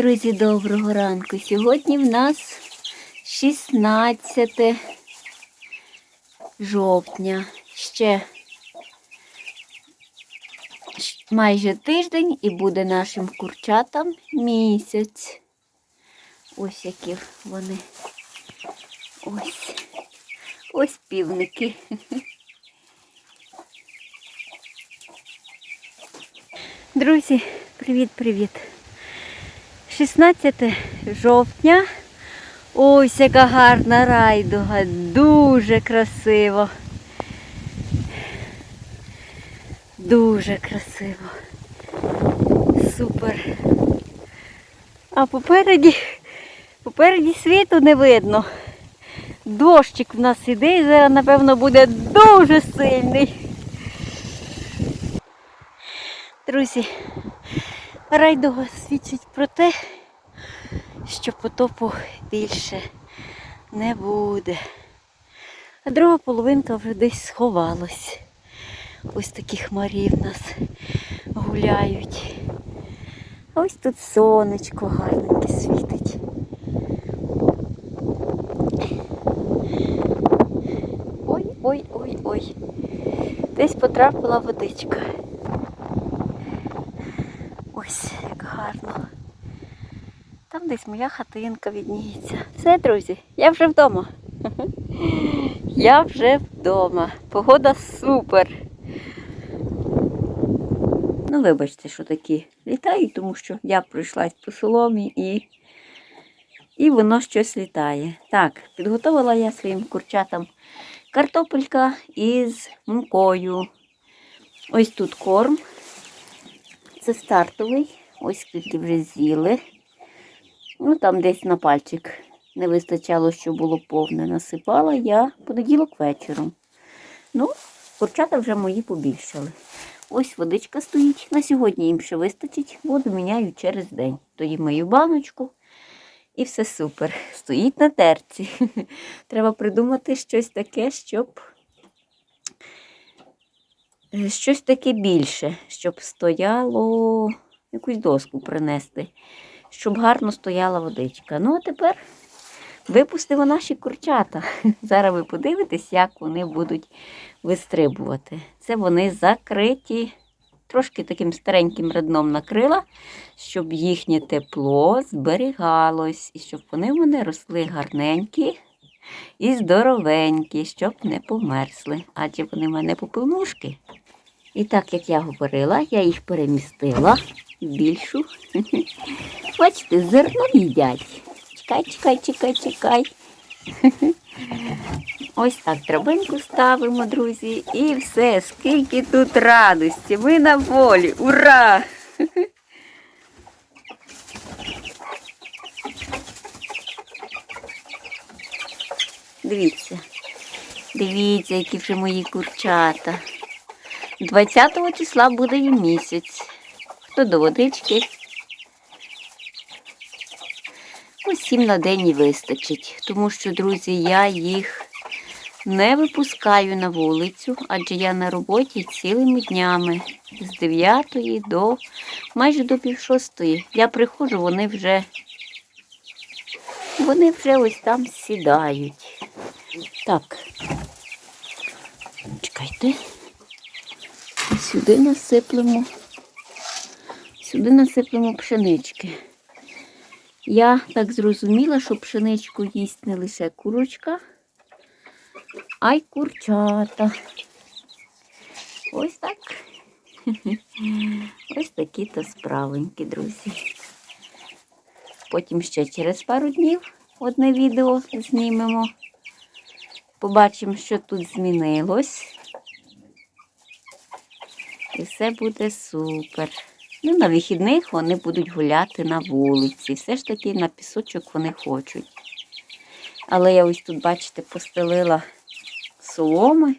Друзі, доброго ранку. Сьогодні в нас 16 жовтня. Ще майже тиждень і буде нашим курчатам місяць. Ось які вони. Ось. Ось півники. Друзі, привіт-привіт! 16 жовтня. Ось яка гарна райдуга, дуже красиво. Дуже красиво. Супер. А попереді, попереді світу не видно. Дощик в нас іде і зараз, напевно, буде дуже сильний. Друзі, райдуга свідчить про те, що потопу більше не буде. А друга половинка вже десь сховалась. Ось такі хмарі в нас гуляють. А ось тут сонечко гарненьке світить. Ой, ой, ой, ой. Десь потрапила водичка. Ось як гарно. Там десь моя хатинка відніється. Все, друзі, я вже вдома. Я вже вдома. Погода супер. Ну, вибачте, що такі літають, тому що я пройшлась по соломі і, і воно щось літає. Так, підготувала я своїм курчатам картопелька із мукою. Ось тут корм. Це стартовий. Ось скільки вже з'їли. Ну, там десь на пальчик не вистачало, що було повне. Насипала я понеділок вечором. Ну, курчата вже мої побільшали. Ось водичка стоїть. На сьогодні їм ще вистачить. Воду міняю через день. Тоді мою баночку. І все супер. Стоїть на терці. Треба придумати щось таке, щоб е, щось таке більше, щоб стояло якусь доску принести, щоб гарно стояла водичка. Ну, а тепер випустимо наші курчата. Зараз ви подивитесь, як вони будуть вистрибувати. Це вони закриті. Трошки таким стареньким редном накрила, щоб їхнє тепло зберігалось, і щоб вони в мене росли гарненькі і здоровенькі, щоб не померзли. Адже вони в мене попелнушки. І так, як я говорила, я їх перемістила більшу. Бачите, зерно їдять. Чекай, чекай, чекай, чекай. Ось так травинку ставимо, друзі, і все, скільки тут радості. Ми на волі. Ура! Дивіться, дивіться, які вже мої курчата. 20 числа буде і місяць. Хто до водички? Ось сім на день і вистачить, тому що, друзі, я їх не випускаю на вулицю, адже я на роботі цілими днями з 9 до майже до пів шостої. Я приходжу, вони вже вони вже ось там сідають. Так, чекайте. Сюди насиплемо. Сюди насиплемо пшенички. Я так зрозуміла, що пшеничку їсть не лише курочка, а й курчата. Ось так. Ось такі то справенькі, друзі. Потім ще через пару днів одне відео знімемо. Побачимо, що тут змінилось. І все буде супер. Ну, на вихідних вони будуть гуляти на вулиці. Все ж таки на пісочок вони хочуть. Але я ось тут, бачите, постелила соломи.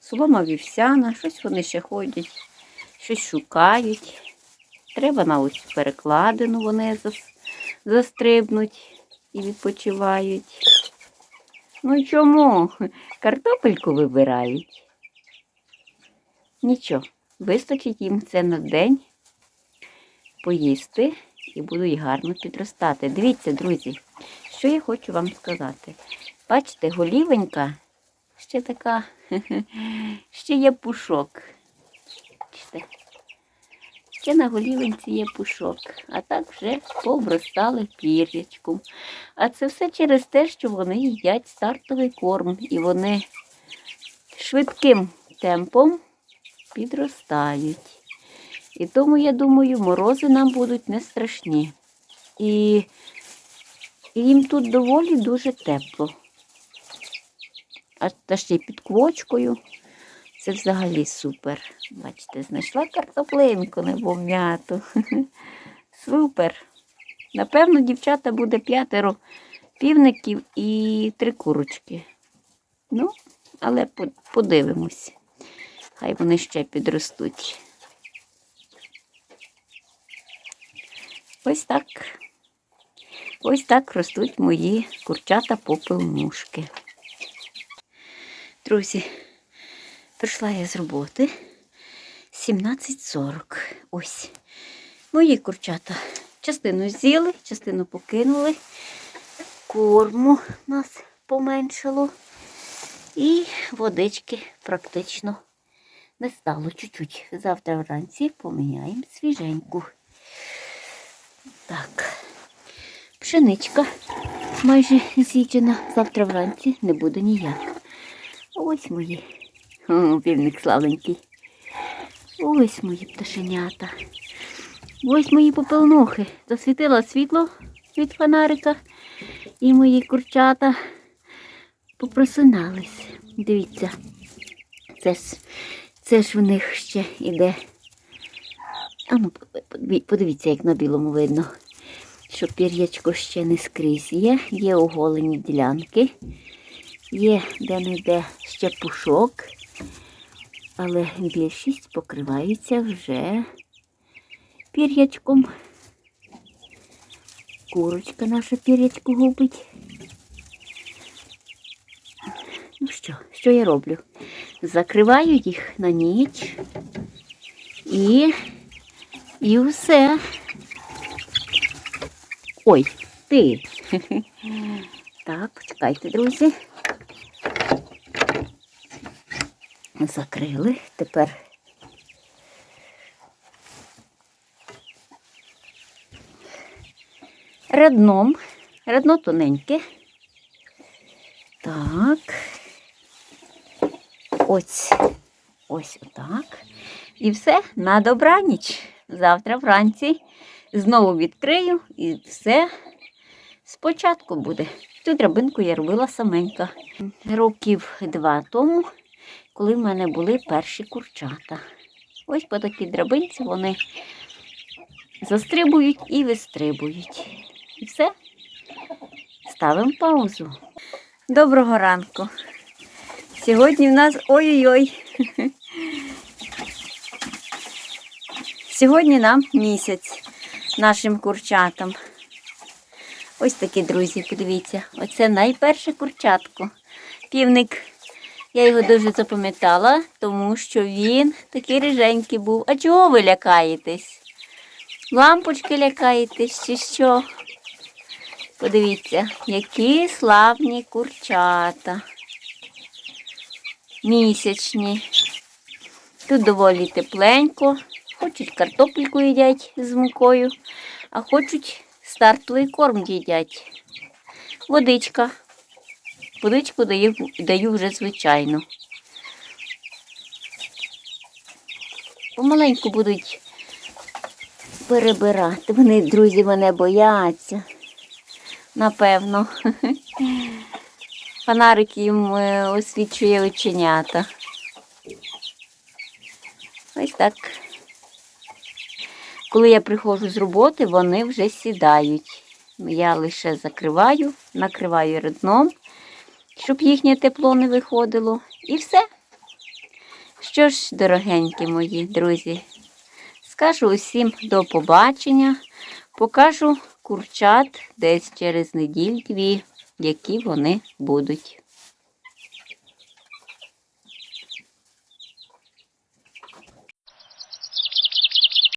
Солома вівсяна, щось вони ще ходять, щось шукають. Треба на ось перекладину вони застрибнуть і відпочивають. Ну чому? Картопельку вибирають. Нічого, вистачить їм це на день поїсти і будуть гарно підростати. Дивіться, друзі, що я хочу вам сказати. Бачите, голівенька ще така, ще є пушок. Бачите? Ще на голівенці є пушок, а так вже повростали пір'ячком. А це все через те, що вони їдять стартовий корм і вони швидким темпом підростають. І тому, я думаю, морози нам будуть не страшні. І, їм тут доволі дуже тепло. А та ще й під квочкою. Це взагалі супер. Бачите, знайшла картоплинку невом'яту. Супер. Напевно, дівчата буде п'ятеро півників і три курочки. Ну, але подивимось. Хай вони ще підростуть. Ось так. Ось так ростуть мої курчата попелмушки. Друзі, прийшла я з роботи 17.40. Ось. Мої курчата частину з'їли, частину покинули. Корму нас поменшало. І водички практично не стало чуть-чуть. Завтра вранці поміняємо свіженьку. Так, пшеничка майже з'їджена. Завтра вранці не буде ніяк. Ось мої. О, півник славненький. Ось мої пташенята. Ось мої попелнухи. Засвітила світло від фонарика. І мої курчата попросинались. Дивіться, це ж, це ж в них ще іде. А ну, подивіться, як на білому видно, що пір'ячко ще не скрізь є. Є оголені ділянки, є де-не-де ще пушок, але більшість покривається вже пір'ячком. Курочка наша пір'ячку губить. Ну що, що я роблю? Закриваю їх на ніч і, і все. Ой, ти. Так, почекайте, друзі. Закрили. Тепер редном. Редно тоненьке. Так. Ось. Ось отак. І все на добраніч. Завтра вранці знову відкрию і все спочатку буде. Цю драбинку я робила саменька. Років два тому, коли в мене були перші курчата. Ось по такій драбинці вони застрибують і вистрибують. І все. Ставимо паузу. Доброго ранку. Сьогодні в нас ой-ой-ой. Сьогодні нам місяць нашим курчатам. Ось такі, друзі, подивіться. Оце найперше курчатко. Півник. Я його дуже запам'ятала, тому що він такий риженький був. А чого ви лякаєтесь? Лампочки лякаєтесь чи що? Подивіться, які славні курчата. Місячні. Тут доволі тепленько. Хочуть картопельку їдять з мукою, а хочуть стартовий корм їдять. Водичка. Водичку даю, даю вже звичайно. Помаленьку будуть перебирати. Вони, друзі, мене бояться. Напевно. Фонарик їм е, освічує оченята. Ось так. Коли я приходжу з роботи, вони вже сідають. Я лише закриваю, накриваю рядном, щоб їхнє тепло не виходило. І все. Що ж, дорогенькі мої друзі, скажу усім до побачення. Покажу курчат десь через неділь-дві, які вони будуть.